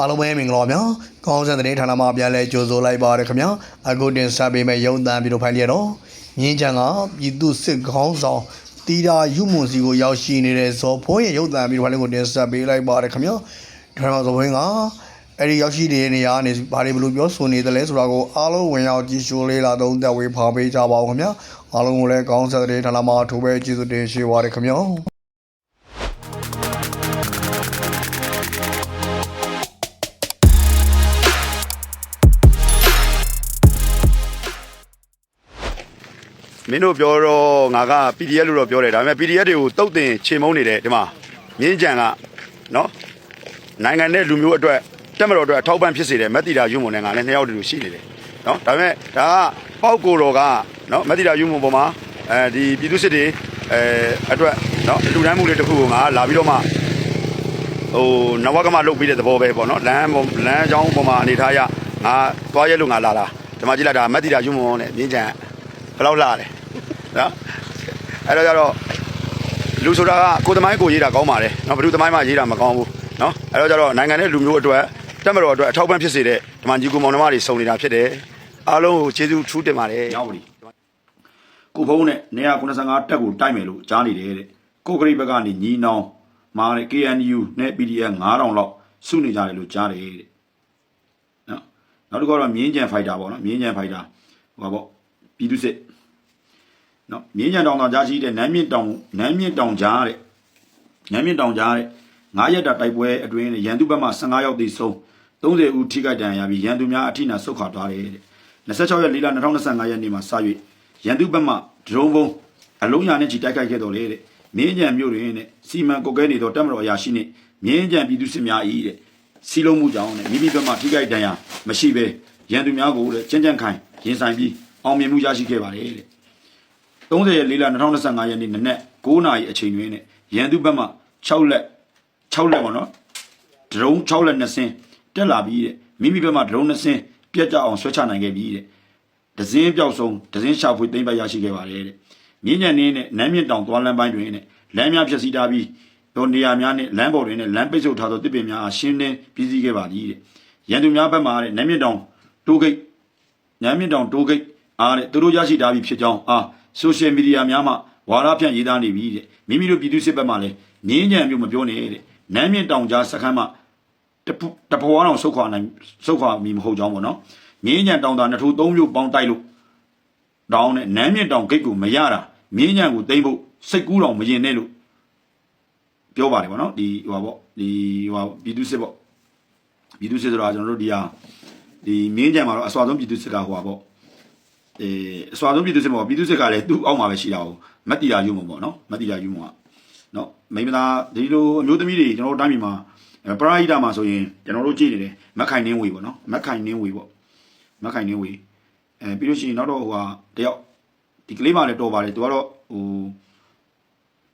အားလုံးပဲမင်္ဂလာပါဗျာ။ကောင်းစံတဲ့ဌာနမှာပြန်လဲကြိုဆိုလိုက်ပါရခင်ဗျာ။အခုတင်ဆက်ပေးမယ့်ရုံတန်ပြီးတော့ဖိုင်ရတော့ငင်းချန်ကပြည်သူစစ်ခေါင်းဆောင်တီတာယူမွန်စီကိုရောက်ရှိနေတဲ့ဇော်ဖိုးရဲ့ရုံတန်ပြီးတော့ဖိုင်လေးကိုတင်ဆက်ပေးလိုက်ပါရခင်ဗျာ။ဒါမှမဟုတ်ဇော်ဖိုးကအဲ့ဒီရောက်ရှိနေတဲ့နေရာကနေဘာတွေဘလို့ပြောဆိုနေတယ်လဲဆိုတာကိုအားလုံးဝင်ရောက်ကြည့်ရှုလေးလာသုံးသက်ဝေဖာပေးကြပါဦးခင်ဗျာ။အားလုံးကိုလည်းကောင်းစံတဲ့ဌာနမှာထိုးပဲကျေးဇူးတင်ရှိပါရခင်ဗျာ။ မင်းတို့ပြောတော့ငါက PDF လို့တော့ပြောတယ်ဒါပေမဲ့ PDF တွေကိုတုတ်တင်ချေမုန်းနေတယ်ဒီမှာမြင်းကြံကနော်နိုင်ငံနဲ့လူမျိုးအတွက်တက်မတော်အတွက်အထောက်ပံ့ဖြစ်စေတယ်မက်တီတာယူမုံနဲ့ငါလည်းနှစ်ယောက်တူတူရှိနေတယ်နော်ဒါပေမဲ့ဒါကပေါက်ကိုတော်ကနော်မက်တီတာယူမုံပေါ်မှာအဲဒီပြည်သူစစ်တွေအဲအတွက်နော်လူတန်းမှုလေးတစ်ခုကိုငါလာပြီးတော့မှဟိုနဝကမလုတ်ပြီးတဲ့သဘောပဲပေါ့နော်လမ်းပေါ်လမ်းကြောင်းပေါ်မှာအနေထားရငါသွားရဲလို့ငါလာလာဒီမှာကြည့်လိုက်တာမက်တီတာယူမုံနဲ့မြင်းကြံဘယ်လောက်လာလဲ နော်အဲ့တော့ကျတော့လူဆိုတာကကိုယ်သမိုင်းကိုရေးတာကောင်းပါတယ်နော်ဘယ်သူသမိုင်းမှရေးတာမကောင်းဘူးနော်အဲ့တော့ကျတော့နိုင်ငံနဲ့လူမျိုးအတွက်တက်မတော်အတွက်အထောက်ပံ့ဖြစ်စေတဲ့ဒီမှာညီကိုမောင်နှမတွေစုံနေတာဖြစ်တယ်အားလုံးကိုကျေးဇူးထူးတင်ပါတယ်ရောက်ပြီကိုဖုံးနဲ့195တက်ကိုတိုက်မယ်လို့ကြားနေတယ်တဲ့ကိုကရိဘက်ကနေညီနောင်မာတဲ့ KNU နဲ့ PDF 9000လောက်စုနေကြတယ်လို့ကြားတယ်တဲ့နော်နောက်တစ်ခုကတော့မြင်းကြံဖိုက်တာပေါ့နော်မြင်းကြံဖိုက်တာဟိုပါပေါ့ပြည်သူစစ် နော်မြင်းကြံတောင်သာကြားရှိတဲ့နမ်းမြင့်တောင်နမ်းမြင့်တောင်ကြားတဲ့နမ်းမြင့်တောင်ကြားတဲ့9ရက်တာတိုက်ပွဲအတွင်းရန်သူဘက်မှ15ယောက်သေဆုံး30ဦးထိခိုက်ဒဏ်ရာရပြီးရန်သူများအထိနာဆုတ်ခွာသွားတယ်တဲ့26ရက်၄လ2025ရက်နေ့မှာစ၍ရန်သူဘက်မှဒရုန်းဘုံအလုံးရနဲ့ချီတိုက်ခိုက်ခဲ့တော်လေတဲ့မြင်းကြံမြို့တွင်တဲ့စီမံကုတ်ကဲနေသောတပ်မတော်အရာရှိနှင့်မြင်းကြံပြည်သူစစ်များ၏တဲ့စီလုံးမှုကြောင့်တဲ့မိမိဘက်မှထိခိုက်ဒဏ်ရာမရှိဘဲရန်သူများကိုတဲ့ကြမ်းကြမ်းခိုင်ရင်ဆိုင်ပြီးအောင်မြင်မှုရရှိခဲ့ပါတယ်တဲ့ 30ရက်4လ2025ရက်နေ့နနက်9နာရီအချိန်တွင်နဲ့ရန်သူဘက်မှ6လက်6လက်ပေါ့နော်ဒရုန်း6လက်2ဆင်းတက်လာပြီးတဲ့မိမိဘက်မှဒရုန်း2ဆင်းပြတ်ကြအောင်ဆွဲချနိုင်ခဲ့ပြီးတဲ့ဒဇင်းပြောက်ဆုံးဒဇင်းရှာဖွေသိမ့်ပိုက်ရရှိခဲ့ပါတယ်တဲ့မြင်းညံနေနဲ့နမ်းမြင့်တောင်သွားလမ်းပိုင်းတွင်နဲ့လမ်းများဖြစ်စီထားပြီးတို့နေရာများနဲ့လမ်းပေါ်တွင်နဲ့လမ်းပိတ်ဆို့ထားသောတစ်ပင်များအားရှင်းလင်းပြီးစီးခဲ့ပါသည်တဲ့ရန်သူများဘက်မှတဲ့နမ်းမြင့်တောင်တိုးဂိတ်ညမ်းမြင့်တောင်တိုးဂိတ်အားတဲ့သူတို့ရရှိထားပြီဖြစ်ကြောင်းအား ဆိုရှယ်မီဒီယာများမှဝါရဖြန့်ရေးသားနေပြီတဲ့မိမိတို့ပြည်သူစစ်ဘက်မှလည်းငင်းညံမျိုးမပြောနဲ့တဲ့နမ်းမြင့်တောင်ကြားစခန်းမှတပူတဘွားအောင်ဆုတ်ခွာနိုင်ဆုတ်ခွာမီမဟုတ်ကြောင်းပေါ့နော်ငင်းညံတောင်သာနှစ်ထိုးသုံးမျိုးပေါင်းတိုက်လို့တောင်းနဲ့နမ်းမြင့်တောင်ဂိတ်ကိုမရတာငင်းညံကိုတိမ့်ဖို့စိတ်ကူးတော်မရင်နဲ့လို့ပြောပါတယ်ပေါ့နော်ဒီဟိုပါပေါ့ဒီဟိုပါပြည်သူစစ်ပေါ့ပြည်သူစစ်ဆိုတာကျွန်တော်တို့ဒီဟာဒီမင်းကြံမှာတော့အစွာဆုံးပြည်သူစစ်ကဟိုပါပေါ့ အဲအစွာဆုံးပြည်သူစစ်မောပြည်သူစစ်ကလည်းသူ့အောက်မှာပဲရှိတာကိုမက်တီယာယူမပေါ့နော်မက်တီယာယူမကနော်မိမသားဒီလိုအမျိုးသမီးတွေကျွန်တော်တို့တိုင်းပြည်မှာအဲပရာဟိတမှာဆိုရင်ကျွန်တော်တို့ကြည့်နေတယ်မက်ခိုင်နှင်းဝေပေါ့နော်မက်ခိုင်နှင်းဝေပေါ့မက်ခိုင်နှင်းဝေအဲပြီးလို့ရှိရင်နောက်တော့ဟိုဟာတယောက်ဒီကလေးမှလည်းတော်ပါတယ်သူကတော့ဟို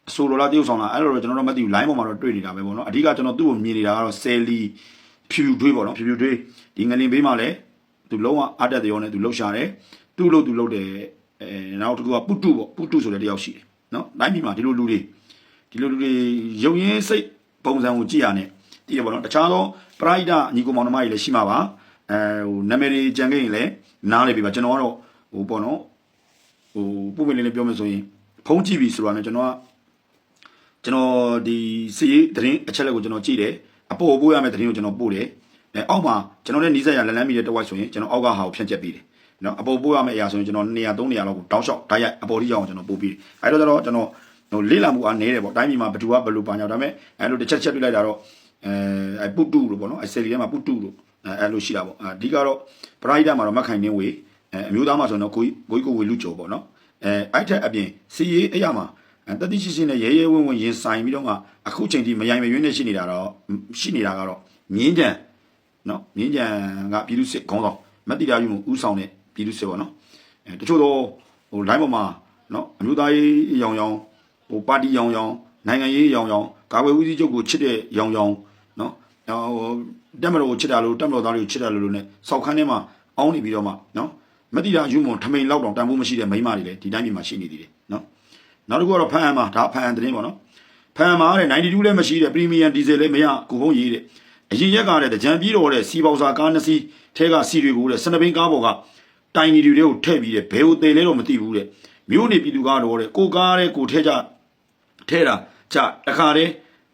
အဆိုလိုလားတရုပ်ဆောင်လားအဲ့လိုတော့ကျွန်တော်တို့မသိဘူး line ပေါ်မှာတော့တွေ့နေတာပဲပေါ့နော်အဓိကကျွန်တော်သူ့ကိုမြင်နေတာကတော့ဆယ်လီဖြူဖြူတွေးပေါ့နော်ဖြူဖြူတွေးဒီငလင်ဘေးမှာလည်းသူလုံးဝအတက်တရောနဲ့သူလှုပ်ရှားတယ် သူ့လို့သူလုပ်တယ်အဲနောက်တစ်ခုကပုတုပေါ့ပုတုဆိုတဲ့တယောက်ရှိတယ်နော်တိုင်းပြည်မှာဒီလိုလူတွေဒီလိုလူတွေရုံရင်းစိတ်ပုံစံကိုကြည့်ရနဲ့တည်ရပါတော့တခြားသောပရိုက်တာညီကိုမောင်နှမတွေလည်းရှိမှာပါအဲဟိုနာမည်တွေကြံခဲ့ရင်လည်းနားလေပြီပါကျွန်တော်ကတော့ဟိုပေါ့နော်ဟိုပုံမှန်လေးလေးပြောမယ်ဆိုရင်ဖုံးကြည့်ပြီဆိုတာနဲ့ကျွန်တော်ကကျွန်တော်ဒီစီရေးသတင်းအချက်လက်ကိုကျွန်တော်ကြည့်တယ်အပေါ်ပို့ရမယ့်သတင်းကိုကျွန်တော်ပို့တယ်အဲအောက်မှာကျွန်တော်လည်းနီးစပ်ရလက်လန်းမီတဲ့တဝိုက်ဆိုရင်ကျွန်တော်အောက်ကဟာကိုဖြန့်ချက်ပေးတယ် နော်အပေါ်ပို့ရမယ့်အရာဆိုရင်ကျွန်တော်200 300လောက်ကိုတောင်းလျှောက်ဓာတ်ရိုက်အပေါ်ထိရအောင်ကျွန်တော်ပို့ပြီးတယ်အဲ့တော့ကျတော့ကျွန်တော်ဟိုလေးလာမှုအားနည်းတယ်ပေါ့တိုင်းပြည်မှာဘယ်သူကဘယ်လိုပါညာဒါပေမဲ့အဲ့လိုတစ်ချက်ချက်ပြလိုက်တာတော့အဲအဲ့ပုတုလို့ပေါ့နော်အဲ့ဆယ်လီထဲမှာပုတုလို့အဲ့လိုရှိတာပေါ့အဓိကတော့ပရိုက်တာမှာတော့မက်ခိုင်နေဝေအဲအမျိုးသားမှာဆိုတော့ကိုကိုကိုဝေလူကျော်ပေါ့နော်အဲအဲ့ထက်အပြင်စီရေးအရာမှာတတိရှိရှိနဲ့ရဲရဲဝံ့ဝံ့ရင်ဆိုင်ပြီးတော့မှအခုချိန်ထိမယိုင်မရွေးနဲ့ရှိနေတာတော့ရှိနေတာကတော့မြင်းကြံနော်မြင်းကြံကပြည်သူစစ်ခေါင်းဆောင်မက်တီရာယူမှုဥဆောင်တဲ့ ပြည်သူစစ်ပေါ့နော်အဲတချို့တော့ဟို line ပေါ်မှာနော်အမျိုးသားရေးရောင်ရောင်ဟိုပါတီရောင်ရောင်နိုင်ငံရေးရောင်ရောင်ကာကွယ်ဦးစီးချုပ်ကိုချစ်တဲ့ရောင်ရောင်နော်ဟိုတက်မတော်ကိုချစ်တာလို့တက်မတော်သားတွေကိုချစ်တာလို့လို့ ਨੇ စောက်ခန်းထဲမှာအောင်းနေပြီးတော့မှနော်မတိတာယူမွန်ထမိန်လောက်တောင်တန်ဖိုးမရှိတဲ့မိန်းမတွေလည်းဒီတိုင်းပြည်မှာရှိနေသေးတယ်နော်နောက်တစ်ခုကတော့ဖန်အမ်မှာဒါဖန်အမ်သတင်းပေါ့နော်ဖန်အမ်မှာတဲ့92လည်းမရှိတဲ့ပရီမီယံဒီဇယ်လည်းမရကိုဖုံးရေးတဲ့အရင်ရက်ကတဲ့ကြံပြီးတော့တဲ့စီပေါစာကားနှစ်စီးထဲကစီတွေကိုတဲ့စနဘင်းကားပေါ်က တိုင်ကြီးတွေကိုထည့်ပြီးတဲ့ဘယ်ဟိုသေးလဲတော့မသိဘူးတဲ့မြို့နေပြည်သူကားတော့တဲ့ကိုကားတဲ့ကိုထဲကြထဲတာကြတခါတည်း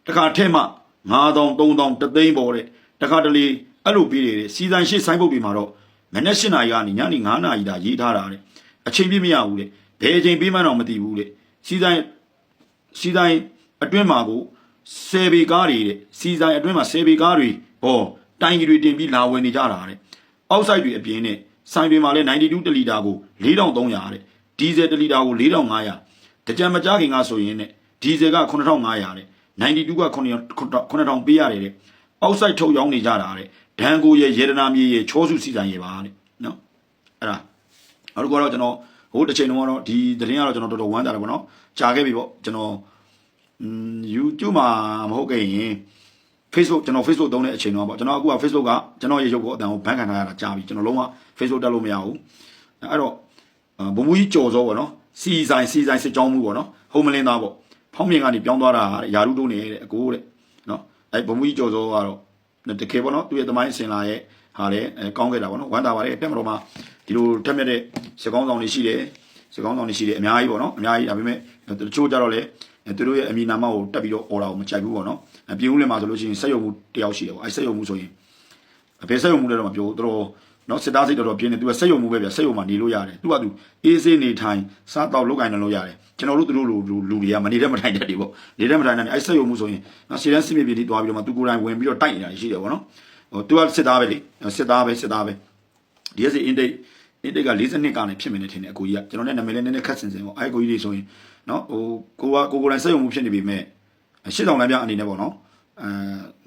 တခါထဲမှ9000 3000တသိန်းပေါ်တဲ့တခါတလေအဲ့လိုပြီးတယ်စီဆိုင်ရှိဆိုင်ပုတ်တွေမှာတော့မနေ့၈နာရီကနေညနေ9နာရီတာရေးထားတာတဲ့အချိန်ပြည့်မရဘူးတဲ့ဘယ်အချိန်ပေးမှန်းတော့မသိဘူးတဲ့စီဆိုင်စီတိုင်းအတွင်းမှာကိုဆယ်ပေကားတွေတဲ့စီဆိုင်အတွင်းမှာဆယ်ပေကားတွေဟောတိုင်ကြီးတွေတင်ပြီးလာဝယ်နေကြတာတဲ့အောက်ဆိုင်တွေအပြင်နဲ့ ဆိုင်တွေမှာလည်း92တလီတာကို4300တဲ့ဒီဇယ်တလီတာကို4500တကြံမကြခင်ကဆိုရင်နဲ့ဒီဇယ်က9500တဲ့92က9000ပေးရတယ်တဲ့အောက်ဆိုင်ထုတ်ရောင်းနေကြတာတဲ့ဒန်ကိုရဲ့ရေဒနာမြေရဲ့ချောစုစီဆိုင်ရဲ့ပါတဲ့နော်အဲ့ဒါနောက်တစ်ခုကတော့ကျွန်တော်ဟိုတစ်ချိန်တုန်းကတော့ဒီသတင်းကတော့ကျွန်တော်တော်တော်ဝမ်းသာတယ်ပေါ့နော်ကြာခဲ့ပြီပေါ့ကျွန်တော်อืม YouTube မှာမဟုတ်ခဲ့ရင် Facebook ကျွန်တော် Facebook သုံးတဲ့အချိန်တော့ပေါ့ကျွန်တော်အခုက Facebook ကကျွန်တော်ရဲ့ရုပ်ကိုအတန်ကိုဘန်းခံထားရတာကြာပြီကျွန်တော်လုံးဝ Facebook တက်လို့မရဘူးအဲ့တော့ဘုံမူကြီးကြော်စောပေါ့နော်စီဆိုင်စီဆိုင်စစ်ကြောင်းမှုပေါ့နော်ဟုံမလင်းသားပေါ့ဖောင်းမြင်ကနေပြောင်းသွားတာတဲ့ယာရုတိုးနေတဲ့အကိုတဲ့နော်အဲ့ဘုံမူကြီးကြော်စောကတော့တကယ်ပေါ့နော်သူ့ရဲ့တမိုင်းအစင်လာရဲ့ဟာလည်းအဲကောင်းခဲ့တာပေါ့နော်ဝမ်းသာပါတယ်တက်မတော်မှာဒီလိုတက်မြက်တဲ့စကောင်းဆောင်တွေရှိတယ်စကောင်းဆောင်တွေရှိတယ်အများကြီးပေါ့နော်အများကြီးဒါပေမဲ့တချို့ကြတော့လေ သူတို့ရဲ့အမည်နာမကိုတက်ပြီးတော့ order ကိုမကြိုက်ဘူးပေါ့နော်အပြင်ဦးလည်းမှာဆိုလို့ရှိရင်စက်ရုံမှုတယောက်ရှိတယ်ပေါ့အဲစက်ရုံမှုဆိုရင်အဖေစက်ရုံမှုလည်းတော့မပြောဘူးသူတို့နော်စစ်သားစိတ်တော်တော်ပြင်းနေသူကစက်ရုံမှုပဲဗျစက်ရုံမှာနေလို့ရတယ်သူကသူအေးစေးနေထိုင်စားတော့လုတ်ကင်နေလို့ရတယ်ကျွန်တော်တို့သူတို့လူလူလူတွေကမနေတဲ့မထိုင်တတ်တယ်ပေါ့နေတဲ့မထိုင်တတ်တယ်အဲစက်ရုံမှုဆိုရင်နော်စီရန်စစ်မြေပြည်တီသွားပြီးတော့မှသူကိုယ်တိုင်ဝင်ပြီးတော့တိုက်နေတာရှိတယ်ပေါ့နော်ဟိုသူကစစ်သားပဲလေစစ်သားပဲစစ်သားပဲ DSC intake intake က42ကနေဖြစ်မနေထင်တယ်အကိုကြီးကကျွန်တော်နဲ့နာမည်လေးနည်းနည်းခက်စင်စင်ပေါ့အဲအကိုကြီးတွေဆိုရင် နော်ဟိုကိုကကိုကိုယ်တိုင်စက်ရုံမှုဖြစ်နေပြီမဲ့ရှစ်ဆောင်လမ်းပြအနေနဲ့ပေါ့နော်အဲ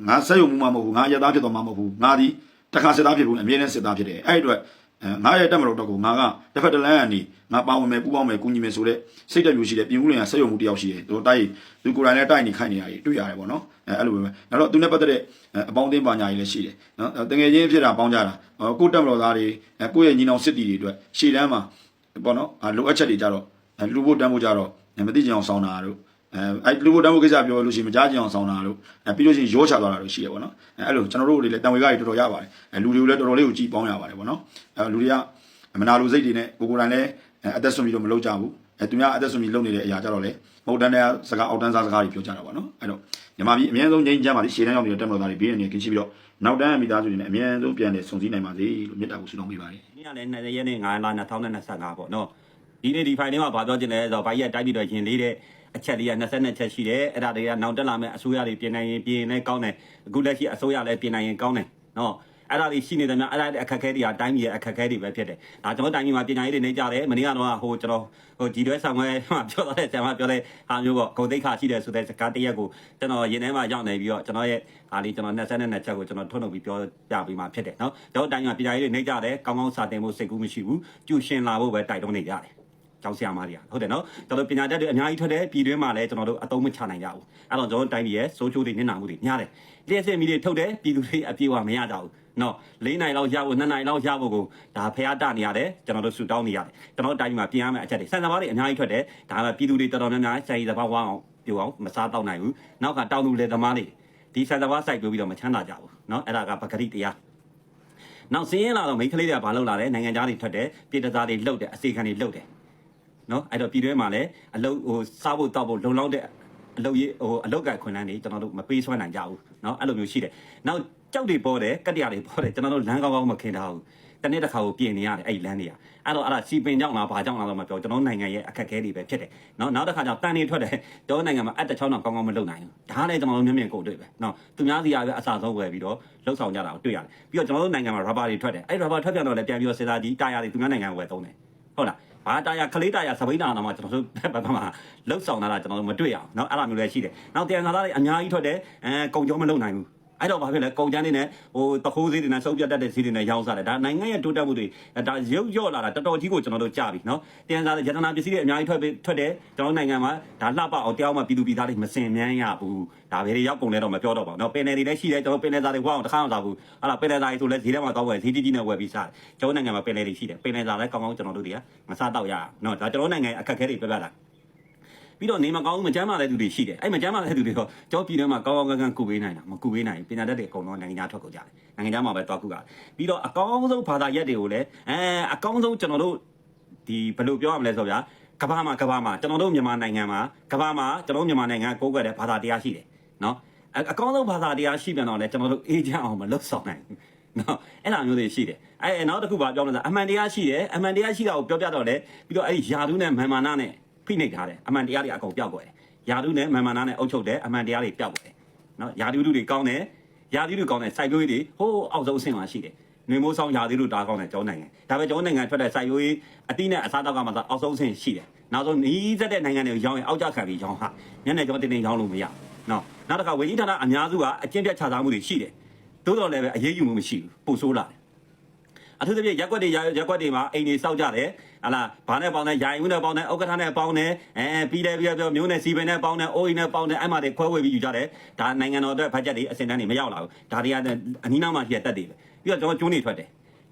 ငါစက်ရုံမှုမှမဟုတ်ဘူးငါရသားဖြစ်တော့မှမဟုတ်ဘူးငါဒီတခါစစ်သားဖြစ်ဘူးအမြဲတမ်းစစ်သားဖြစ်တယ်အဲ့အတွက်အဲငါရဲ့တက်မတော်တော့ကိုငါကတစ်ဖက်တစ်လမ်းကနေငါပါဝင်မယ်ပူးပေါင်းမယ်ကူညီမယ်ဆိုတဲ့စိတ်တက်မျိုးရှိတယ်ပြင်ဦးလင်ကစက်ရုံမှုတယောက်ရှိတယ်သူတို့တိုက်သူကိုယ်တိုင်လည်းတိုက်နေခိုင်နေရတယ်တွေ့ရတယ်ပေါ့နော်အဲအဲ့လိုပဲနောက်တော့သူနဲ့ပတ်သက်တဲ့အပေါင်းအသင်းပါညာကြီးလည်းရှိတယ်နော်တကယ်ချင်းဖြစ်တာပေါင်းကြတာကိုတက်မတော်သားတွေကိုယ့်ရဲ့ညီနောင်စစ်တီတွေအတွက်ရှေ့တန်းမှာပေါ့နော်လိုအပ်ချက်တွေကြတော့လူဖို့တန်းဖို့ကြတော့ မသိကြအောင်ဆောင်းတာတို့အဲအဲ့လူဖို့တန်းဖို့ကိစ္စပြောလို့ရှိရင်မကြားကြအောင်ဆောင်းတာတို့အဲပြီးလို့ရှိရင်ရောချသွားတာတို့ရှိရပေါ့နော်အဲအဲ့လိုကျွန်တော်တို့တွေလည်းတန်ဝေကတွေတော်တော်ရပါတယ်အဲလူတွေကိုလည်းတော်တော်လေးကိုကြည်ပေါင်းရပါတယ်ပေါ့နော်အဲလူတွေကမနာလိုစိတ်တွေနဲ့ကိုကိုယ်တိုင်လည်းအသက်ဆွပြီးတော့မလုပ်ကြဘူးအဲသူများအသက်ဆွပြီးလုပ်နေတဲ့အရာကြတော့လေမဟုတ်တန်းတဲ့စကားအောက်တန်းစားစကားတွေပြောကြတာပေါ့နော်အဲ့တော့ညီမကြီးအများဆုံးငြိမ်းချမ်းပါလိရှေ့တန်းရောက်နေတဲ့တက်မတော်သားတွေဘေးအနေနဲ့ကင်းရှိပြီးတော့နောက်တန်းမိသားစုတွေနဲ့အများဆုံးပြန်လည်ဆုံစည်းနိုင်ပါစေလို့မေတ္တာကိုဆုတောင်းပေးပါတယ်ဒီနေ့ကလည်း2ရက်နေ့9လ2025ပေါ့နော် ဒီနေ့ဒီ file ထဲမှာဗာပြောချင်တယ်ဆိုတော့ဘာကြီးကတိုက်ပြီးတော့ရင်လေးတဲ့အချက်လေးက22ချက်ရှိတယ်အဲ့ဒါတွေကနောက်တက်လာမဲ့အစိုးရတွေပြင်နိုင်ရင်ပြင်နေကောင်းတယ်အခုလက်ရှိအစိုးရလည်းပြင်နိုင်ရင်ကောင်းတယ်နော်အဲ့ဒါတွေရှိနေတယ်များအဲ့ဒါအခက်အခဲတွေကတိုင်းပြည်ရဲ့အခက်အခဲတွေပဲဖြစ်တယ်ဒါကျွန်တော်တိုင်းပြည်မှာပြင်နိုင်ရေးတွေနေကြတယ်မနေ့ကတော့ဟိုကျွန်တော်ဟိုဒီတွဲဆောင်ခွဲမှာပြောတော့တဲ့ဆရာမပြောတဲ့ဟာမျိုးပေါ့ဂုံတိတ်ခါရှိတယ်ဆိုတဲ့စကားတရက်ကိုကျွန်တော်ရင်ထဲမှာရောက်နေပြီးတော့ကျွန်တော်ရဲ့ဒါလေးကျွန်တော်22ချက်ကိုကျွန်တော်ထုတ်လုပ်ပြီးပြောပြပြီးမှဖြစ်တယ်နော်ကျွန်တော်တိုင်းမှာပြင်နိုင်ရေးတွေနေကြတယ်ကောင်းကောင်းစာတင်ဖို့စိတ်ကူးမရှိဘူးကျူရှင်လာဖို့ပဲတိုက်တွန်းနေကြတယ် ကျောင်းဆရာမတွေကဟုတ်တယ်နော်ကျွန်တော်ပညာတတ်တွေအများကြီးထွက်တယ်ပြည်တွင်းမှာလည်းကျွန်တော်တို့အသုံးမချနိုင်ကြဘူးအဲ့တော့ကျွန်တော်တိုင်းပြည်ရဲ့ဆိုးချိုးတွေနစ်နာမှုတွေများတယ်လျှက်စစ်မီတွေထုတ်တယ်ပြည်သူတွေအပြေအဝမရကြဘူးနော်၄နိုင်လောက်ရဖို့၂နိုင်လောက်ရဖို့ကိုဒါဖျားတနေရတယ်ကျွန်တော်တို့ဆူတောင်းနေရတယ်ကျွန်တော်တိုင်းပြည်မှာပြင်ရမယ့်အချက်တွေစံစဘာတွေအများကြီးထွက်တယ်ဒါကပြည်သူတွေတော်တော်များများဆိုင်စဘာဝအောင်ပြအောင်မစားတော့နိုင်ဘူးနောက်ကတောင်းသူလေသမားတွေဒီစံစဘာစိုက်ပြီးတော့မချမ်းသာကြဘူးနော်အဲ့ဒါကပဂရိတရားနောက်စင်းရင်လာတော့မိန်းကလေးတွေကဘာလုပ်လာလဲနိုင်ငံသားတွေထွက်တယ်ပြည်တသားတွေလှုပ်တယ်အစီခံတွေလှုပ်တယ် နော်အဲ့တော့ပြည်တွဲမှာလည်းအလုတ်ဟိုစားဖို့တောက်ဖို့လုံလောက်တဲ့အလုတ်ရေးဟိုအလုတ်ကခွင်လန်းတွေကျွန်တော်တို့မပေးဆွဲနိုင်ကြဘူးနော်အဲ့လိုမျိုးရှိတယ်နောက်ကြောက်တွေပေါ်တယ်ကတ္တရတွေပေါ်တယ်ကျွန်တော်တို့လမ်းကောင်းကောင်းမခင်ထားဘူးတနေ့တစ်ခါကိုပြင်နေရတယ်အဲ့ဒီလမ်းတွေကအဲ့တော့အဲ့ဒါစီပင်ကြောင့်လားဘာကြောင့်လားတော့မပြောကျွန်တော်နိုင်ငံရဲ့အခက်အခဲတွေပဲဖြစ်တယ်နော်နောက်တစ်ခါကျတော့တန်နေထွက်တယ်ကျွန်တော်နိုင်ငံမှာအက်တစ်ချောင်းတော့ကောင်းကောင်းမလုပ်နိုင်ဘူးဒါလည်းကျွန်တော်တို့မျက်မြင်ကိုယ်တွေ့ပဲနော်သူများစီကပဲအစားဆုံးဝယ်ပြီးတော့လှုပ်ဆောင်ကြတာကိုတွေ့ရတယ်ပြီးတော့ကျွန်တော်တို့နိုင်ငံမှာ rubber တွေထွက်တယ်အဲ့ rubber ထွက်ပြန်တော့လည်းပြန်ပြီးတော့စဉ်းစားကြည့်တာယာတွေသူများနိုင်ငံကိုဝယ်သုံးတယ်ဟုတ်လား ဘာတာယာခလေးတာယာစပိန်တာတော့မှကျွန်တော်တို့ဘက်မှာလှုပ်ဆောင်လာတာကျွန်တော်တို့မတွေ့ရအောင်เนาะအဲ့လိုမျိုးလည်းရှိတယ်နောက်တရားနာသားတွေအများကြီးထွက်တယ်အဲကုံကြောမလုပ်နိုင်ဘူး အဲ့တော့ဘာဖြစ်လဲကုန်ကြမ်းတွေနဲ့ဟိုတခိုးဈေးတွေနဲ့စုပ်ပြတ်တတ်တဲ့ဈေးတွေနဲ့ရောင်းစားတယ်ဒါနိုင်ငံရဲ့တိုးတက်မှုတွေဒါရုပ်ရော့လာတာတော်တော်ကြီးကိုကျွန်တော်တို့ကြားပြီနော်တင်စားတဲ့ယတနာပစ္စည်းတွေအများကြီးထွက်ပြီးထွက်တယ်ကျွန်တော်နိုင်ငံမှာဒါလှပအောင်တရားမှပြည်သူပြည်သားတွေမစင်မြန်းရဘူးဒါပဲရောက်ကုန်လဲတော့မပြောတော့ပါဘူးနော်ပင်နယ်တွေလည်းရှိတယ်ကျွန်တော်ပင်နယ်သားတွေဝအောင်တခါအောင်စားဘူးဟာလားပင်နယ်သားတွေဆိုလည်းဈေးထဲမှာတောင်းဝယ်ဈေးကြီးကြီးနဲ့ဝယ်ပြီးစားတယ်ကျွန်တော်နိုင်ငံမှာပင်နယ်တွေရှိတယ်ပင်နယ်သားလည်းကောင်းကောင်းကျွန်တော်တို့တွေကမစားတော့ရနော်ဒါကျွန်တော်နိုင်ငံအခက်အခဲတွေပြပြလာ ပြီးတော့နေမကောင်းဘူးမကြမ်းမာတဲ့သူတွေရှိတယ်အဲ့မကြမ်းမာတဲ့သူတွေတော့ကျောင်းပြည်ထဲမှာကောင်းကောင်းကန်းကန်းကုပေးနိုင်တာမကုပေးနိုင်ဘူးပညာတတ်တွေအကုန်လုံးနိုင်ငံခြားထွက်ကုန်ကြတယ်နိုင်ငံခြားမှာပဲတွားကုကြတယ်ပြီးတော့အကောင်းဆုံးဘာသာရက်တွေကိုလည်းအဲအကောင်းဆုံးကျွန်တော်တို့ဒီဘယ်လိုပြောရမလဲဆိုဗျာကဘာမှာကဘာမှာကျွန်တော်တို့မြန်မာနိုင်ငံမှာကဘာမှာကျွန်တော်တို့မြန်မာနိုင်ငံကိုးကွယ်တဲ့ဘာသာတရားရှိတယ်နော်အအကောင်းဆုံးဘာသာတရားရှိပြန်တော့လေကျွန်တော်တို့အေးချမ်းအောင်မလုပ်ဆောင်နိုင်ဘူးနော်အဲ့လိုမျိုးတွေရှိတယ်အဲနောက်တစ်ခုပါပြောမလို့အမှန်တရားရှိတယ်အမှန်တရားရှိတာကိုပြောပြတော့လေပြီးတော့အဲ့ဒီယာဒုနဲ့မန်မာနာနဲ့ ဖိနှိပ်ထားတယ်အမှန်တရားတွေအကုန်ပျောက်ကွယ်တယ်ယာဒုနဲ့မန်မာနာနဲ့အုပ်ချုပ်တယ်အမှန်တရားတွေပျောက်ကွယ်တယ်နော်ယာဒုတွေကောင်းတယ်ယာဒုတွေကောင်းတယ်စိုက်ပျိုးရေးတွေဟိုးအောက်ဆုံးအဆင့်မှာရှိတယ်နေမိုးဆောင်ယာဒုတွေတားကောင်းတယ်ကျောင်းနိုင်ငံဒါပေမဲ့ကျောင်းနိုင်ငံထွက်တဲ့စိုက်ပျိုးရေးအတိနဲ့အစားအသောက်ကမှသာအောက်ဆုံးအဆင့်ရှိတယ်နောက်ဆုံးနီးစက်တဲ့နိုင်ငံတွေကိုရောင်းရင်အောက်ကျခံပြီးရောင်းဟာညနေကျောင်းတင်တင်ရောင်းလို့မရဘူးနော်နောက်တစ်ခါဝေကြီးဌာနအများစုကအကျင့်ပြတ်ခြားစားမှုတွေရှိတယ်သို့တော်လည်းပဲအရေးယူမှုမရှိဘူးပို့ဆိုးလာတယ်အထူးသဖြင့်ရက်ွက်တွေရက်ွက်တွေမှာအိမ်တွေစောက်ကြတယ် ဟာလားဘာနဲ့ပေါင်းတယ်ယာယီဦးနဲ့ပေါင်းတယ်ဥက္ကဋ္ဌနဲ့ပေါင်းတယ်အဲပြီးတယ်ပြီးတော့မျိုးနဲ့စီပင်နဲ့ပေါင်းတယ်အိုးအိမ်နဲ့ပေါင်းတယ်အဲ့မှာတွေခွဲဝေပြီးယူကြတယ်ဒါနိုင်ငံတော်အတွက်ဘတ်ဂျက်တွေအစင်တန်းတွေမရောက်လာဘူးဒါတွေကအနီးနားမှာရှိတဲ့တက်တွေပဲပြီးတော့ကျွန်တော်ကျွန်းတွေထွက်တယ်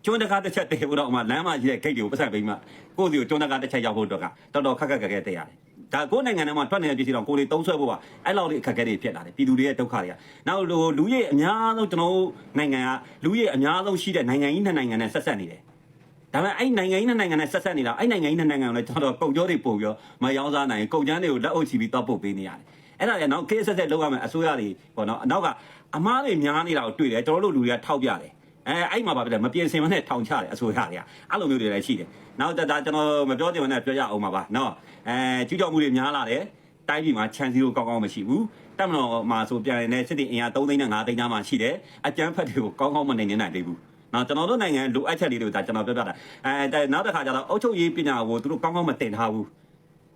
ကျွန်းတကားတစ်ချက်တည်းဘုတော့အမှလမ်းမှာရှိတဲ့ဂိတ်တွေကိုပတ်ဆက်ပြီးမှကိုယ့်စီကိုကျွန်းတကားတစ်ချက်ရောက်ဖို့အတွက်ကတော်တော်ခက်ခက်ခက်ခက်တည်ရတယ်ဒါကိုယ်နိုင်ငံထဲမှာထွက်နေတဲ့ပြည်စီတော်ကိုယ်တွေတုံးဆွဲဖို့ပါအဲ့လောက်တွေအခက်အခဲတွေဖြစ်လာတယ်ပြည်သူတွေရဲ့ဒုက္ခတွေကနောက်လူကြီးအများဆုံးကျွန်တော်တို့နိုင်ငံကလူကြီးအများဆုံးရှိတဲ့နိုင်ငံကြီးနှစ်နိုင်ငံနဲ့ဆက်ဆက်နေတယ် ဒါပေမဲ့အဲ့နိုင်ငံကြီးနဲ့နိုင်ငံနဲ့ဆက်ဆက်နေတာအဲ့နိုင်ငံကြီးနဲ့နိုင်ငံကိုလည်းကျွန်တော်တို့ကုန်ကြောတွေပို့ပြီးတော့မရောင်းစားနိုင်ကုန်ကျန်းတွေကိုလက်အုပ်ချပြီးတော့ပို့ပေးနေရတယ်အဲ့ဒါလည်းနောက်ကေးဆက်ဆက်လောက်ရမယ်အစိုးရတွေပေါ့နော်အနောက်ကအမားတွေများနေတာကိုတွေ့တယ်ကျွန်တော်တို့လူတွေကထောက်ပြတယ်အဲအဲ့မှာပါပြတယ်မပြင်ဆင်မနဲ့ထောင်ချတယ်အစိုးရတွေကအဲ့လိုမျိုးတွေလည်းရှိတယ်နောက်ဒါကျွန်တော်မပြောချင်မနဲ့ပြောရအောင်ပါပါနော်အဲကျူးကျော်မှုတွေများလာတယ်တိုင်းပြည်မှာခြံစည်းလို့ကောင်းကောင်းမရှိဘူးတက်မတော်မှာဆိုပြန်နေတဲ့စစ်တီအင်အား3သိန်းနဲ့5သိန်းသားမှရှိတယ်အကြမ်းဖက်တွေကိုကောင်းကောင်းမနိုင်နေနိုင်သေးဘူး နော်ကျွန်တော်တို့နိုင်ငံလိုအပ်ချက်လေးတွေကိုဒါကျွန်တော်ပြောပြတာအဲနောက်တစ်ခါကျတော့အုတ်ချုပ်ရေးပညာကိုသူတို့ကောင်းကောင်းမတင်ထားဘူး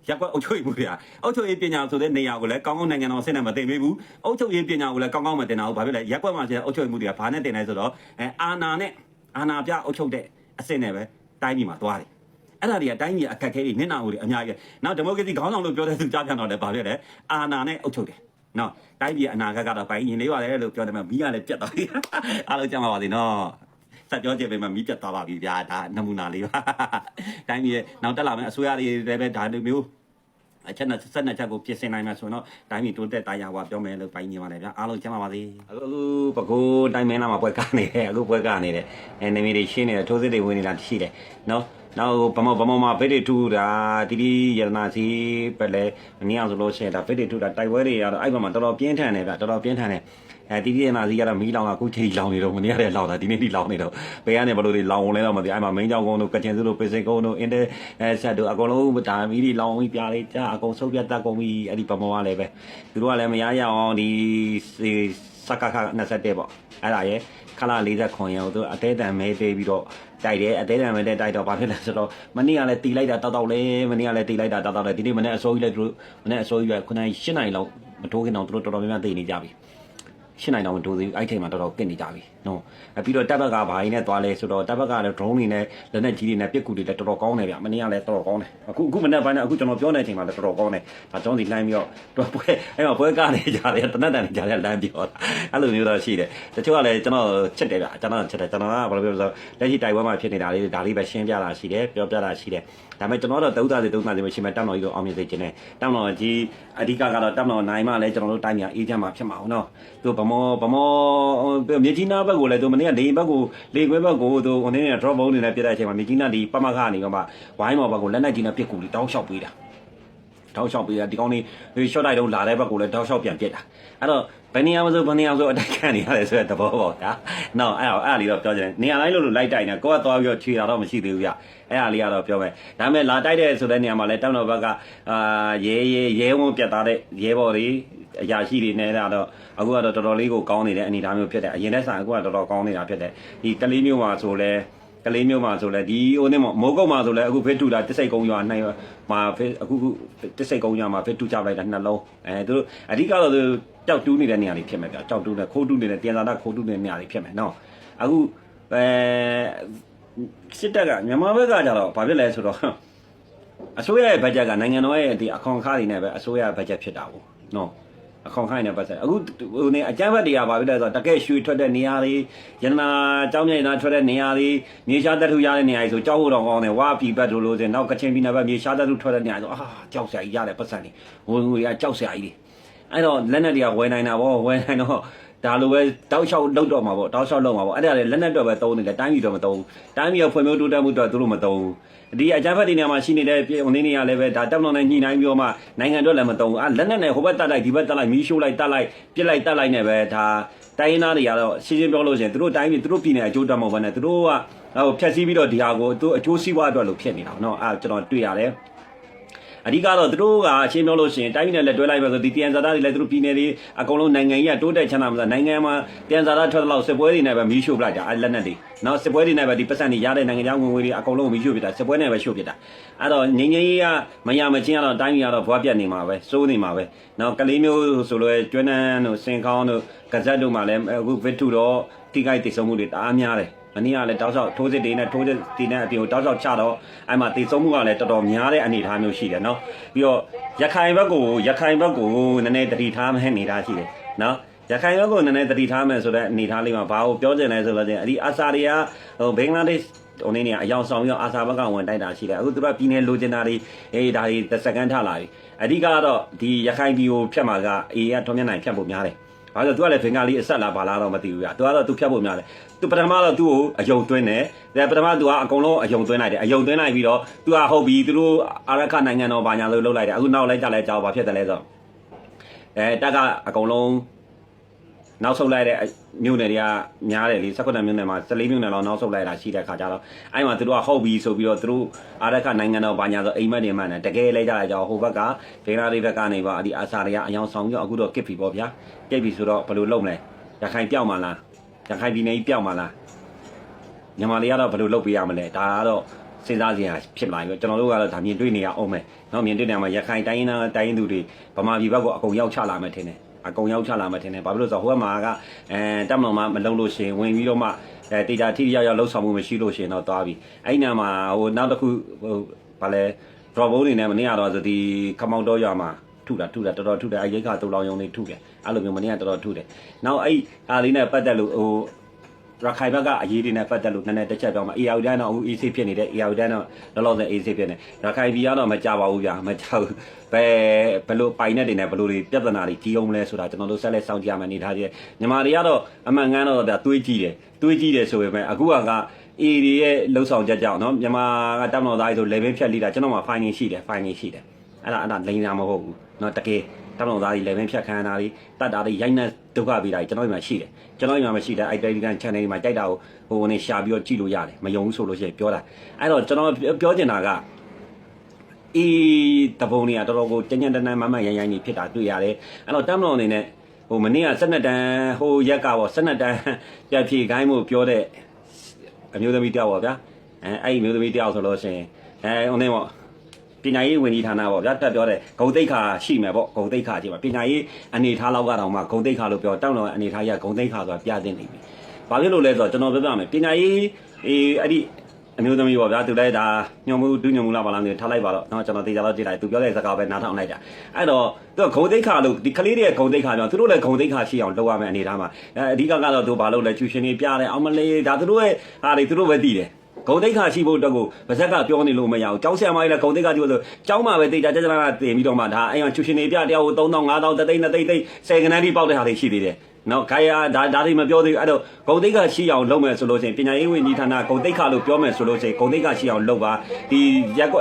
ရက်ကွက်အုတ်ချုပ်ရေးမှုတွေကအုတ်ချုပ်ရေးပညာဆိုတဲ့နေရာကိုလည်းကောင်းကောင်းနိုင်ငံတော်ဆင့်နဲ့မတင်ပေးဘူးအုတ်ချုပ်ရေးပညာကိုလည်းကောင်းကောင်းမတင်တာဘူးဘာဖြစ်လဲရက်ကွက်မှာရှိတဲ့အုတ်ချုပ်ရေးမှုတွေကဘာနဲ့တင်လဲဆိုတော့အဲအာနာနဲ့အာနာပြအုတ်ချုပ်တဲ့အဆင့်နဲ့ပဲတိုင်းပြည်မှာသွားတယ်အဲ့ဒါတွေကတိုင်းပြည်အခက်အခဲတွေနစ်နာမှုတွေအများကြီးပဲနောက်ဒီမိုကရေစီခေါင်းဆောင်လို့ပြောတဲ့သူကြားပြန်တော့လည်းဘာဖြစ်လဲအာနာနဲ့အုတ်ချုပ်တယ်နော်တိုင်းပြည်အနာဂတ်ကတော့ပိုင်းရင်လေးပါတယ်လို့ပြောတယ်မှာမီးကလည်းပြတ်သွားပြီအားလုံးကြမှာပါစေနော် ဆက်ပြောကြည့်ပေးမှမီးပြတ်သွားပါပြီဗျာဒါနမူနာလေးပါတိုင်းပြည်ရဲ့နောက်တက်လာမယ့်အစိုးရတွေလည်းပဲဒါလိုမျိုးအချက်နဲ့ဆက်နဲ့ချက်ကိုပြင်ဆင်နိုင်မှာဆိုတော့တိုင်းပြည်တိုးတက်တာယာဝပြောမယ်လို့ပိုင်းနေပါလေဗျာအားလုံးကျမ်းပါပါစေအခုပကိုးတိုင်းမင်းလာမှာပွဲကားနေတယ်အခုပွဲကားနေတယ်အဲနေမီတွေရှင်းနေတယ်ထိုးစစ်တွေဝင်နေတာရှိတယ်နော်နောက်ဗမောဗမောမှာဗိတ်တွေထူတာတီတီရတနာစီပဲလေမင်းအောင်ဆိုလို့ရှိရင်ဒါဗိတ်တွေထူတာတိုက်ပွဲတွေရတော့အဲ့ဘက်မှာတော်တော်ပြင်းထန်တယ်ဗျတော်တော်ပြင်းထန်တယ် အဲဒီပြည်နာစီကတော့မီးလောင်တာအခုချိန်လောင်နေတော့မနေ့ကလည်းလောင်တာဒီနေ့ထိလောင်နေတော့ဘယ်ကနေဘလို့တွေလောင်ဝင်လဲတော့မသိအဲ့မှာမင်းကြောင်ကုန်းတို့ကချင်စုတို့ပစ္စည်းကုန်းတို့အင်းတဲအဲဆက်တို့အကုန်လုံးဒါမီးတွေလောင်ပြီးပြားလေးကြာအကုန်ဆုပ်ပြတ်တက်ကုန်ပြီးအဲ့ဒီပမောကလည်းပဲသူတို့ကလည်းမရရအောင်ဒီစကခ27ပေါ့အဲ့ဒါရဲ့ခလာ40ခွန်ရောသူအသေးတန်မဲသေးပြီးတော့တိုက်တယ်အသေးတန်မဲတဲ့တိုက်တော့ဘာဖြစ်လဲဆိုတော့မနေ့ကလည်းတီလိုက်တာတောက်တောက်လဲမနေ့ကလည်းတီလိုက်တာတောက်တောက်လဲဒီနေ့မနေ့အစိုးရလည်းသူတို့မနေ့အစိုးရကခုနက8နိုင်လောက်မတိုးခင်တော့သူတို့တော်တော်များများသိနေကြပြီ ရှင်းနိုင်တော့မတိုးသေးဘူးအဲ့ဒီချိန်မှာတော်တော်ကစ်နေကြပြီနော်အဲပြီးတော့တပ်ဘက်ကဘာကြီးနဲ့သွားလဲဆိုတော့တပ်ဘက်ကလည်း drone တွေနဲ့လက်နက်ကြီးတွေနဲ့ပစ်ကူတွေလည်းတော်တော်ကောင်းတယ်ဗျမနေ့ကလည်းတော်တော်ကောင်းတယ်အခုအခုမနေ့ပိုင်းနဲ့အခုကျွန်တော်ပြောနေတဲ့အချိန်မှာလည်းတော်တော်ကောင်းတယ်ဒါကျောင်းစီလှမ်းပြီးတော့တော့ပွဲအဲ့မှာပွဲကနေကြတယ်တနတ်တန်နေကြတယ်လမ်းပြောတာအဲ့လိုမျိုးတော့ရှိတယ်တချို့ကလည်းကျွန်တော်ချက်တယ်ဗျကျွန်တော်ချက်တယ်ကျွန်တော်ကဘာလို့ပြောလဲဆိုတော့လက်ရှိတိုက်ပွဲမှာဖြစ်နေတာလေးဒါလေးပဲရှင်းပြတာရှိတယ်ပြောပြတာရှိတယ်ဒါပေမဲ့ကျွန်တော်တော့တုံးသားစီတုံးသားစီမရှိမှတောင်းတော်ကြီးတော့အောင်မြင်စေချင်တယ်တောင်းတော်ကြီးအဓိကကတော့တောင်းတော်နိုင်မှလည်းကျွန်တော်တို့တိုင်းပြည်အေးချမ်းမှာဖြစ်မှာဟုတ်နော်သူဗမောဗမောမြေကြီးနားဘက်ကိုလည်းသူမနေ့ကလေဘက်ကိုလေခွဲဘက်ကိုသူဟိုနေ့က drop bone နေနဲ့ပြတဲ့အချိန်မှာမြေကြီးနားဒီပမခကနေမှဝိုင်းမော်ဘက်ကိုလက်နက်ကြီးနဲ့ပစ်ကူပြီးတောင်းလျှောက်ပေးတာတောင်းလျှောက်ပေးတာဒီကောင်းလေး short တိုက်တော့လာတဲ့ဘက်ကိုလည်းတောင်းလျှောက်ပြန်ပစ်တာအဲ့တော့ဘယ်နေရာမှာဆိုဘယ်နေရာဆိုအတိုက်ခံနေရတယ်ဆိုတဲ့သဘောပေါ့ဗျာ။နော်အဲ့တော့အဲ့ဒါလေးတော့ပြောချင်တယ်။နေရာတိုင်းလို့လို့လိုက်တိုက်နေကိုကသွားပြီးတော့ခြေတာတော့မရှိသေးဘူးဗျ။အဲ့ဒါလေးကတော့ပြောမယ်။ဒါပေမဲ့လာတိုက်တဲ့ဆိုတဲ့နေရာမှာလည်းတောင်တော်ဘက်ကအာရဲရဲရဲဝုံပြတ်သားတဲ့ရဲဘော်တွေ အရာရှိတွေနဲ့တော့အခုကတော့တော်တော်လေးကိုကောင်းနေတဲ့အနေအထားမျိုးဖြစ်တယ်။အရင်တက်ဆိုင်အခုကတော်တော်ကောင်းနေတာဖြစ်တယ်။ဒီကလေးမျိုးမှာဆိုလဲကလေးမျိုးမှာဆိုလဲဒီဟိုနေ့မိုးကုတ်မှာဆိုလဲအခုဖေးတူတာတစ်စိတ်ကုန်းရွာနိုင်မှာဖေးအခုတစ်စိတ်ကုန်းရွာမှာဖေးတူကြလိုက်တာနှလုံးအဲသူတို့အဓိကတော့သူကြောက်တူးနေတဲ့နေရာတွေဖြစ်မယ်ဗျကြောက်တူးနေခိုးတူးနေတဲ့တင်သာတာခိုးတူးနေတဲ့နေရာတွေဖြစ်မယ်နော်အခုအဲစစ်တပ်ကမြန်မာဘက်ကကြတော့ဘာဖြစ်လဲဆိုတော့အစိုးရရဲ့ဘတ်ဂျက်ကနိုင်ငံတော်ရဲ့ဒီအခွန်အခါတွေနဲ့ပဲအစိုးရရဲ့ဘတ်ဂျက်ဖြစ်တာပေါ့နော် အခေါင်ခိုင်းနေပတ်ဆက်အခုဟိုနေအကြမ်းဖက်တွေကပါပြီလဲဆိုတော့တကယ်ရွှေထွက်တဲ့နေရာတွေရတနာကြောင်းမြိုင်နာထွက်တဲ့နေရာတွေမြေရှားတက်ထုရတဲ့နေရာတွေဆိုကြောက်ဖို့တော့ကောင်းတယ်ဝါပြီဘတ်တို့လို့ဆိုရင်နောက်ကချင်ပြည်နယ်ဘက်မြေရှားတက်ထုထွက်တဲ့နေရာဆိုအာကြောက်စရာကြီးရတယ်ပတ်ဆက်နေဝင်ငွေကကြောက်စရာကြီးတွေအဲ့တော့လက်နက်တွေကဝယ်နိုင်တာဗောဝယ်နိုင်တော့ ဒါလိုပဲတောက်လျှောက်လောက်တော့မှာပေါ့တောက်လျှောက်လောက်မှာပေါ့အဲ့ဒါလည်းလက်နက်တော့ပဲသုံးနေတယ်တိုင်းပြည်တော့မသုံးတိုင်းပြည်ရဲ့ဖွံ့ဖြိုးတိုးတက်မှုတော့သူတို့မသုံးဒီအကြမ်းဖက်တွေနေရာမှာရှိနေတဲ့ပြည်ဝင်နေရလည်းပဲဒါတက်မလွန်နဲ့ညှိနှိုင်းပြောမှနိုင်ငံတော့လည်းမသုံးအဲ့လက်နက်နဲ့ဟိုဘက်တတ်လိုက်ဒီဘက်တတ်လိုက်မီးရှို့လိုက်တတ်လိုက်ပြစ်လိုက်တတ်လိုက်နဲ့ပဲဒါတိုင်းရင်းသားတွေကတော့ရှင်းရှင်းပြောလို့ရှိရင်သူတို့တိုင်းပြည်သူတို့ပြည်နယ်အကျိုးတက်မှာပဲနဲ့သူတို့ကဟိုဖြက်စီးပြီးတော့ဒီဟာကိုသူအကျိုးစီးပွားအတွက်လို့ဖြစ်နေတာပေါ့နော်အဲ့ကျွန်တော်တွေ့ရတယ် အဓိကတော့သူတို့ကအရှင်းပြောလို့ရှိရင်တိုင်းပြည်နဲ့လက်တွဲလိုက်ပဲဆိုဒီတန်ဇာတာတွေလည်းသူတို့ပြည်နယ်တွေအကုန်လုံးနိုင်ငံကြီးကတိုးတက်ချမ်းသာမှာနိုင်ငံမှာတန်ဇာတာထွက်တော့စစ်ပွဲတွေနဲ့ပဲမီးရှို့ပလိုက်တာအဲလက်နက်တွေနောက်စစ်ပွဲတွေနဲ့ပဲဒီပတ်စံတွေရတဲ့နိုင်ငံခြားဝင်ငွေတွေအကုန်လုံးမီးရှို့ပြတာစစ်ပွဲနဲ့ပဲရှို့ပြတာအဲ့တော့ငငယ်ကြီးကမရမချင်းကတော့တိုင်းပြည်ကတော့ဘွားပြတ်နေမှာပဲစိုးနေမှာပဲနောက်ကလေးမျိုးဆိုလို့ကျွမ်းနန်းတို့စင်ကောင်းတို့ကဇက်တို့မှလည်းအခုဗစ်တူတော့တိကိုက်တိတ်ဆုံးမှုတွေတအားများတယ် မနေ့ကလည်းတောက်လျှောက်ထိုးစစ်တွေနဲ့ထိုးစစ်တွေနဲ့အပြင်ကိုတောက်လျှောက်ချတော့အဲ့မှာတည်ဆုံးမှုကလည်းတော်တော်များတဲ့အနေအထားမျိုးရှိတယ်နော်ပြီးတော့ရခိုင်ဘက်ကိုရခိုင်ဘက်ကိုနည်းနည်းတတိထားမဲ့အနေအထားရှိတယ်နော်ရခိုင်ဘက်ကိုနည်းနည်းတတိထားမယ်ဆိုတဲ့အနေအထားလေးမှာဘာကိုပြောချင်လဲဆိုတော့အဲ့ဒီအာစာတွေကဟိုဘင်္ဂလားဒေ့ရှ်ဟိုနေ့နေအယောင်ဆောင်ပြီးတော့အာစာဘက်ကဝင်တိုက်တာရှိတယ်အခုသူတို့ကပြည်နယ်လိုချင်တာတွေအေးဒါတွေတစ်စက္ကန့်ထလာပြီအဓိကတော့ဒီရခိုင်ပြည်ကိုဖြတ်မှာကအေးကထွန်မြတ်နိုင်ဖြတ်ဖို့များတယ် ဘာလို့လဲသူကလည်းဖင်္ဂါလေးအဆက်လာပါလားတော့မသိဘူးပြသူကတော့သူဖြတ်ဖို့များတယ်သူပထမတော့သူ့ကိုအယုံသွင်းတယ်ဒါပထမသူကအကုန်လုံးအယုံသွင်းလိုက်တယ်အယုံသွင်းလိုက်ပြီးတော့သူကဟုတ်ပြီသူတို့အာရခနိုင်ငံတော်ဘာညာလို့လုပ်လိုက်တယ်အခုနောက်လိုက်ကြလဲကြောက်ဘာဖြစ်တယ်လဲဆိုတော့အဲတက်ကအကုန်လုံး နောက်ဆုတ်လိုက်တဲ့မြို့နယ်တွေကများတယ်လေ19မြို့နယ်မှာ14မြို့နယ်လောက်နောက်ဆုတ်လိုက်တာရှိတဲ့ခါကျတော့အဲ့မှာသူတို့ကဟုတ်ပြီဆိုပြီးတော့သူတို့အာရခနိုင်ငံတော်ဘာညာဆိုအိမ်မက်တွေမှန်တယ်တကယ်လဲကြလိုက်ကြဟိုဘက်ကဒေနာလေးဘက်ကနေပါဒီအာစာတွေကအယောင်ဆောင်ပြီးတော့အခုတော့ကစ်ပြီပေါ့ဗျာကစ်ပြီဆိုတော့ဘယ်လိုလုပ်မလဲရခိုင်ပြောက်မှလားရခိုင်ပြည်နယ်ကြီးပြောက်မှလားမြန်မာတွေကတော့ဘယ်လိုလုပ်ပေးရမလဲဒါကတော့စဉ်းစားစရာဖြစ်လာပြီကျွန်တော်တို့ကတော့ဒါမြင်တွေ့နေရအောင်မယ်เนาะမြင်တွေ့နေမှာရခိုင်တိုင်းရင်းသားတိုင်းရင်းသူတွေဗမာပြည်ဘက်ကအကုန်ရောက်ချလာမယ်ထင်တယ် အကုန်ရောက်ချလာမှထင်တယ်ဘာဖြစ်လို့ဆိုတော့ဟိုဘက်မှာကအဲတက်မတော်မှမလုံလို့ရှိရင်ဝင်ပြီးတော့မှအဲတေချာထိထိရောက်ရောက်လှုပ်ဆောင်မှုမရှိလို့ရှိရင်တော့သွားပြီအဲ့နာမှာဟိုနောက်တစ်ခုဟိုဘာလဲ drop ball တွေနဲ့မနေ့ကတော့ဆိုဒီခမောင်တော်ရွာမှာထုတာထုတာတော်တော်ထုတယ်အဲ့ရိတ်ခါတူလောင်ယုံနေထုတယ်အဲ့လိုမျိုးမနေ့ကတော်တော်ထုတယ်နောက်အဲ့အားလေးနဲ့ပတ်သက်လို့ဟို ရခိုင်ဘက်ကအရေးတွေနဲ့ပတ်သက်လို့နည်းနည်းတစ်ချက်ပြောမှာ AR တန်းတော့အခု AC ဖြစ်နေတဲ့ AR တန်းတော့လောလောဆယ် AC ဖြစ်နေရခိုင်ပြည်ကတော့မကြပါဘူးဗျာမကြဘူးဘယ်ဘယ်လိုပိုင်နဲ့တွေနဲ့ဘယ်လိုတွေပြဿနာတွေကြီးအောင်လဲဆိုတာကျွန်တော်တို့ဆက်လက်စောင့်ကြည့်ရမယ်အနေထားကြီးညီမတွေကတော့အမှန်ကန်းတော့ဒါတွေးကြည့်တယ်တွေးကြည့်တယ်ဆိုပေမဲ့အခုကက A တွေရဲ့လှုပ်ဆောင်ချက်ကြောင့်เนาะမြန်မာကတက်မတော်သားကြီးဆို level ဖြတ်လိတာကျွန်တော်မှာ finding ရှိတယ် finding ရှိတယ်အဲ့ဒါအဲ့ဒါလိန်တာမဟုတ်ဘူးเนาะတကယ် တက်မတော်သားကြီး level ဖြတ်ခံရတာတွေတတ်တာတွေရိုက်နှက်ဒုက္ခပေးတာတွေကျွန်တော်ဒီမှာရှိတယ်ကျွန်တော်ဒီမှာမရှိတဲ့ identity channel တွေမှာတိုက်တာကိုဟိုနေရှာပြီးတော့ကြည့်လို့ရတယ်မယုံဘူးဆိုလို့ရှိရင်ပြောတာအဲ့တော့ကျွန်တော်ပြောချင်တာကအေးတပုံတွေကတော်တော်ကိုကြံ့ကြံ့တန်းတန်းမမရိုင်းရိုင်းနေဖြစ်တာတွေ့ရတယ်အဲ့တော့တက်မတော်အနေနဲ့ဟိုမနေ့က12တန်းဟိုရက်ကပေါ့12တန်းပြဖြေခိုင်းမှုပြောတဲ့အမျိုးသမီးတယောက်ပေါ့ဗျာအဲအဲ့ဒီအမျိုးသမီးတယောက်ဆိုလို့ရှိရင်အဲဟိုနေပေါ့ ပညာရေးဝန်ကြီးဌာနပေါ့ဗျာတက်ပြောတဲ့ဂုံတိတ်ခါရှိမယ်ပေါ့ဂုံတိတ်ခါကြည့်ပါပညာရေးအနေထားလောက်ကတော့မှဂုံတိတ်ခါလို့ပြောတောင်းတော့အနေထားရဂုံတိတ်ခါဆိုတာပြသနေပြီဘာဖြစ်လို့လဲဆိုတော့ကျွန်တော်ပြောပြမယ်ပညာရေးအေးအဲ့ဒီအမျိုးသမီးပေါ့ဗျာသူလည်းဒါညွန်မှုဒုညွန်မှုလားဘာလားမသိထားလိုက်ပါတော့เนาะကျွန်တော်တေချာတော့ကြည့်လိုက်သူပြောတဲ့စကားပဲနားထောင်လိုက်တာအဲ့တော့သူကဂုံတိတ်ခါလို့ဒီကလေးတွေကဂုံတိတ်ခါကြောင့်သူတို့လည်းဂုံတိတ်ခါရှိအောင်လုပ်ရမယ်အနေထားမှာအဲအဓိကကတော့သူဘာလို့လဲကျူရှင်တွေပြတယ်အောင်မလေးဒါသူတို့ရဲ့ဟာတွေသူတို့ပဲသိတယ် ဂုံတိတ်ခါရှိဖို့အတွက်ကိုဗဇက်ကပြောနေလို့မရဘူးကျောင်းဆရာမကြီးလည်းဂုံတိတ်ခါရှိဖို့ဆိုကျောင်းမှာပဲတေချာကြကြနာတင်ပြီးတော့မှဒါအဲ့မှာကျူရှင်တွေပြတရားကို3000 5000တသိန်း2သိန်းသိန်း10ကနန်းတိပေါက်တဲ့ဟာတွေရှိသေးတယ်နော်ခိုင်ရဒါဒါတွေမပြောသေးဘူးအဲ့တော့ဂုံတိတ်ခါရှိအောင်လုပ်မယ်ဆိုလို့ရှိရင်ပညာရေးဝန်ကြီးဌာနဂုံတိတ်ခါလို့ပြောမယ်ဆိုလို့ရှိရင်ဂုံတိတ်ခါရှိအောင်လုပ်ပါဒီရက်ဟို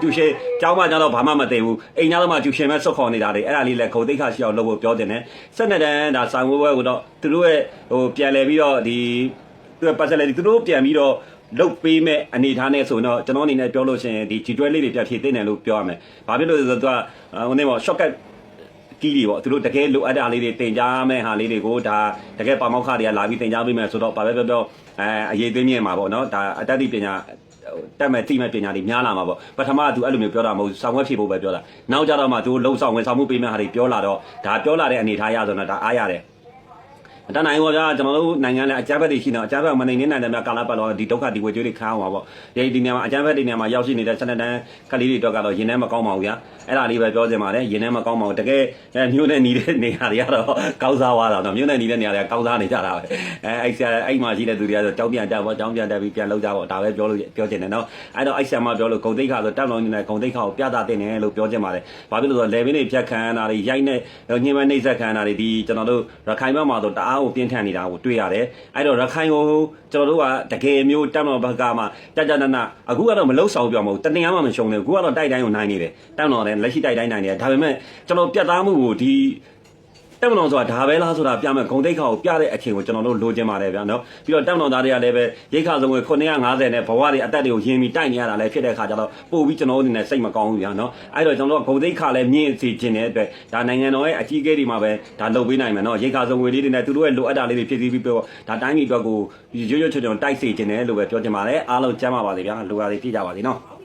ကျူရှင်ကျောင်းမှာကျတော့ဘာမှမသိဘူးအိမ်သားတော့မှကျူရှင်ပဲစွတ်ခေါ်နေတာတွေအဲ့ဒါလေးလည်းဂုံတိတ်ခါရှိအောင်လုပ်ဖို့ပြောတင်တယ်ဆက်နေတန်းဒါစာဝဲဝဲကိုတော့သူတို့ရဲ့ဟိုပြန်လဲပြီးတော့ဒီသူကပတ်ဆက်လဲသူတို့ပြန်ပြီးတော့ လုတ်ပေးမဲ့အနေထားနဲ့ဆိုတော့ကျွန်တော်အနေနဲ့ပြောလို့ရှိရင်ဒီ G12 လေးတွေပြဖြည့်သိနေလို့ပြောရမယ်။ဘာဖြစ်လို့လဲဆိုတော့သူကဟိုနေပေါ့ shortcut ကီးတွေပေါ့သူတို့တကယ်လိုအပ်တဲ့အားလေးတွေတင် जा မဲ့ဟာလေးတွေကိုဒါတကယ်ပါမောက်ခတွေကလာပြီးတင် जा ပေးမယ်ဆိုတော့ဘာပဲပြောပြောအဲအရေးသွင်းမြင်မှာပေါ့နော်ဒါအတတ်တိပညာတက်မဲ့တိမဲ့ပညာတွေများလာမှာပေါ့ပထမကသူအဲ့လိုမျိုးပြောတာမဟုတ်ဘူးဆောင်းဝက်ဖြည့်ဖို့ပဲပြောတာနောက်ကြတော့မှသူလုံဆောင်ဝင်ဆောင်မှုပေးမဲ့ဟာတွေပြောလာတော့ဒါပြောလာတဲ့အနေထားရဆိုတော့ဒါအားရတယ် တန်းနိုင်ပါဗျာကျွန်တော်တို့နိုင်ငံလည်းအကြမ်းဖက်တွေရှိနေအကြမ်းဖက်မနိုင်နေနိုင်တဲ့များကာလပတ်တော့ဒီဒုက္ခဒီဝေကျွေးတွေခံအောင်ပါပေါ့ဒီဒီနေရာမှာအကြမ်းဖက်တွေနေရာမှာရောက်ရှိနေတဲ့ဆက်လက်တန်းကလေးတွေတော့ကတော့ရင်ထဲမကောင်းပါဘူးဗျာအဲ့ဒါလေးပဲပြောချင်ပါတယ်ရင်ထဲမကောင်းပါဘူးတကယ်မြို့နဲ့နေတဲ့နေရာတွေကတော့ကောင်းစားသွားတာတော့မြို့နဲ့နေတဲ့နေရာတွေကကောင်းစားနေကြတာပဲအဲအဲ့ဆရာအဲ့မှာရှိတဲ့သူတွေကတော့ကြောင်းပြန်တက်ပေါ့ကြောင်းပြန်တက်ပြီးပြန်လောက်ကြပေါ့ဒါပဲပြောလို့ပြောချင်တယ်နော်အဲ့တော့အဲ့ဆရာမပြောလို့ဂုံတိတ်ခါဆိုတက်လောင်းနေတဲ့ဂုံတိတ်ခါကိုပြသတင်တယ်လို့ပြောချင်ပါတယ်ဘာဖြစ်လို့ဆိုတော့ level တွေဖြတ်ခံရတာတွေရိုက်နဲ့ညှိမနှိမ့်ဆက်ခံရတာတွေဒီကျွန်တော်တို့ရခိုင်ဘက်မှာဆိုတအားကိုပြင်းထန်နေတာကိုတွေ့ရတယ်အဲ့တော့ရခိုင်ကိုကျွန်တော်တို့ကတကယ်မျိုးတက်တော်ဘက်ကမှကြကြနနအခုကတော့မလုံဆောင်ပြောမဟုတ်တနေရာမှမရှုံနေဘူးအခုကတော့တိုက်တိုင်းကိုနိုင်နေတယ်တက်တော်တယ်လက်ရှိတိုက်တိုင်းနိုင်နေတယ်ဒါပေမဲ့ကျွန်တော်ပြတ်သားမှုကိုဒီ တက်မတော်ဆိုတာဒါပဲလားဆိုတာပြမယ်ဂုံတိတ်ခါကိုပြတဲ့အချိန်ကိုကျွန်တော်တို့လိုချင်ပါတယ်ဗျာနော်ပြီးတော့တက်မတော်သားတွေကလည်းပဲရိတ်ခါဆုံးကို950နဲ့ဘဝတွေအသက်တွေကိုယင်ပြီးတိုက်နေရတာလည်းဖြစ်တဲ့ခါကျတော့ပို့ပြီးကျွန်တော်တို့အနေနဲ့စိတ်မကောင်းဘူးဗျာနော်အဲ့တော့ကျွန်တော်တို့ကဂုံတိတ်ခါလည်းမြင့်စီခြင်းတဲ့အတွက်ဒါနိုင်ငံတော်ရဲ့အကြီးအကဲတွေမှာပဲဒါလုပ်ပေးနိုင်မယ်နော်ရိတ်ခါဆုံးငွေလေးတွေနဲ့သူတို့ရဲ့လိုအပ်တာလေးတွေဖြည့်ဆည်းပြီးပြောဒါတိုင်းပြည်အတွက်ကိုရွရွချွတ်ချွတ်တိုက်စေခြင်းတယ်လို့ပဲပြောချင်ပါတယ်အားလုံးကျမ်းပါပါစေဗျာလိုရာတွေပြည့်ကြပါစေနော်